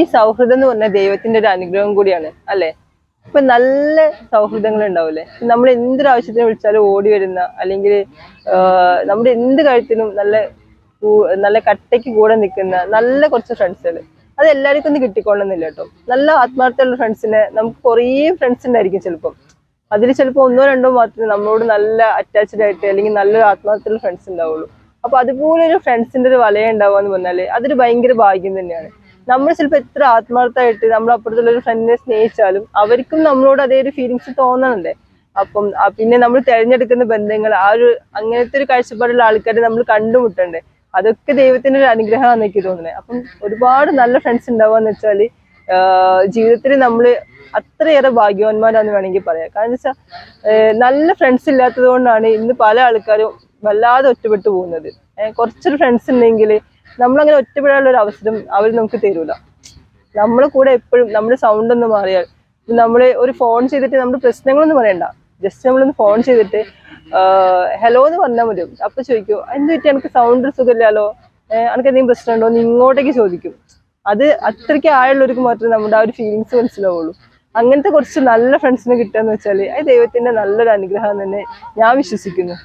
ഈ സൗഹൃദം എന്ന് പറഞ്ഞാൽ ദൈവത്തിന്റെ ഒരു അനുഗ്രഹം കൂടിയാണ് അല്ലെ? ഇപ്പൊ നല്ല സൗഹൃദങ്ങൾ ഉണ്ടാവില്ലേ? നമ്മൾ എന്തൊരു ആവശ്യത്തിന് വിളിച്ചാലും ഓടി വരുന്ന അല്ലെങ്കിൽ നമ്മുടെ എന്ത് കാര്യത്തിനും നല്ല നല്ല കട്ടയ്ക്ക് കൂടെ നിൽക്കുന്ന നല്ല കുറച്ച് ഫ്രണ്ട്സുകൾ. അത് എല്ലാവർക്കും ഒന്നും കിട്ടിക്കൊള്ളുന്നില്ല കേട്ടോ. നല്ല ആത്മാർത്ഥമുള്ള ഫ്രണ്ട്സിനെ നമുക്ക് കുറേ ഫ്രണ്ട്സ് ഉണ്ടായിരിക്കും ചിലപ്പം. അതിൽ ചിലപ്പോൾ ഒന്നോ രണ്ടോ മാത്രമേ നമ്മളോട് നല്ല അറ്റാച്ച്ഡ് ആയിട്ട് അല്ലെങ്കിൽ നല്ലൊരു ആത്മാർത്ഥമുള്ള ഫ്രണ്ട്സ് ഉണ്ടാവുള്ളൂ. അപ്പൊ അതുപോലെ ഒരു ഫ്രണ്ട്സിന്റെ ഒരു വലയം ഉണ്ടാവുക എന്ന് പറഞ്ഞാൽ അതൊരു ഭയങ്കര ഭാഗ്യം തന്നെയാണ്. നമ്മൾ ചിലപ്പോൾ എത്ര ആത്മാർത്ഥമായിട്ട് നമ്മൾ അപ്പുറത്തുള്ള ഒരു ഫ്രണ്ടിനെ സ്നേഹിച്ചാലും അവർക്കും നമ്മളോട് അതേ ഒരു ഫീലിങ്സ് തോന്നണല്ലേ അപ്പം പിന്നെ നമ്മൾ തിരഞ്ഞെടുക്കുന്ന ബന്ധങ്ങൾ ആ ഒരു അങ്ങനത്തെ ഒരു കാഴ്ചപ്പാടുള്ള ആൾക്കാരെ നമ്മൾ കണ്ടുമുട്ടണ്ടേ. അതൊക്കെ ദൈവത്തിന്റെ ഒരു അനുഗ്രഹമാണെന്ന് എനിക്ക് തോന്നുന്നത് അപ്പം ഒരുപാട് നല്ല ഫ്രണ്ട്സ് ഉണ്ടാവുക വെച്ചാൽ ജീവിതത്തിൽ നമ്മൾ അത്രയേറെ ഭാഗ്യവാന്മാരാന്ന് വേണമെങ്കിൽ പറയാം. കാരണം വെച്ചാൽ നല്ല ഫ്രണ്ട്സ് ഇല്ലാത്തത് കൊണ്ടാണ് ഇന്ന് പല ആൾക്കാരും വല്ലാതെ ഒറ്റപ്പെട്ടു പോകുന്നത്. കുറച്ചൊരു ഫ്രണ്ട്സ് ഉണ്ടെങ്കിൽ നമ്മളങ്ങനെ ഒറ്റപ്പെടാനുള്ള ഒരു അവസരം അവർ നമുക്ക് തരൂല. നമ്മളെ കൂടെ എപ്പോഴും നമ്മുടെ സൗണ്ട് ഒന്ന് മാറിയാൽ നമ്മൾ ഒരു ഫോൺ ചെയ്തിട്ട് നമ്മുടെ പ്രശ്നങ്ങളൊന്നും പറയണ്ട. ജസ്റ്റ് നമ്മളൊന്ന് ഫോൺ ചെയ്തിട്ട് ഹലോ എന്ന് പറഞ്ഞാൽ മതി. അപ്പൊ ചോദിക്കും എന്ത് പറ്റി? എനിക്ക് സൗണ്ട് സുഖമില്ലല്ലോ ഏഹ് എനിക്ക് എന്തെങ്കിലും പ്രശ്നമുണ്ടോ? എന്ന് ഇങ്ങോട്ടേക്ക് ചോദിക്കും. അത് അത്രയ്ക്ക് ആയുള്ളവർക്ക് മാത്രമേ നമ്മുടെ ആ ഒരു ഫീലിങ്സ് മനസ്സിലാവുള്ളൂ. അങ്ങനത്തെ കുറച്ച് നല്ല ഫ്രണ്ട്സിനെ കിട്ടുക എന്ന് വെച്ചാൽ അത് ദൈവത്തിന്റെ നല്ലൊരു അനുഗ്രഹം തന്നെ ഞാൻ വിശ്വസിക്കുന്നു.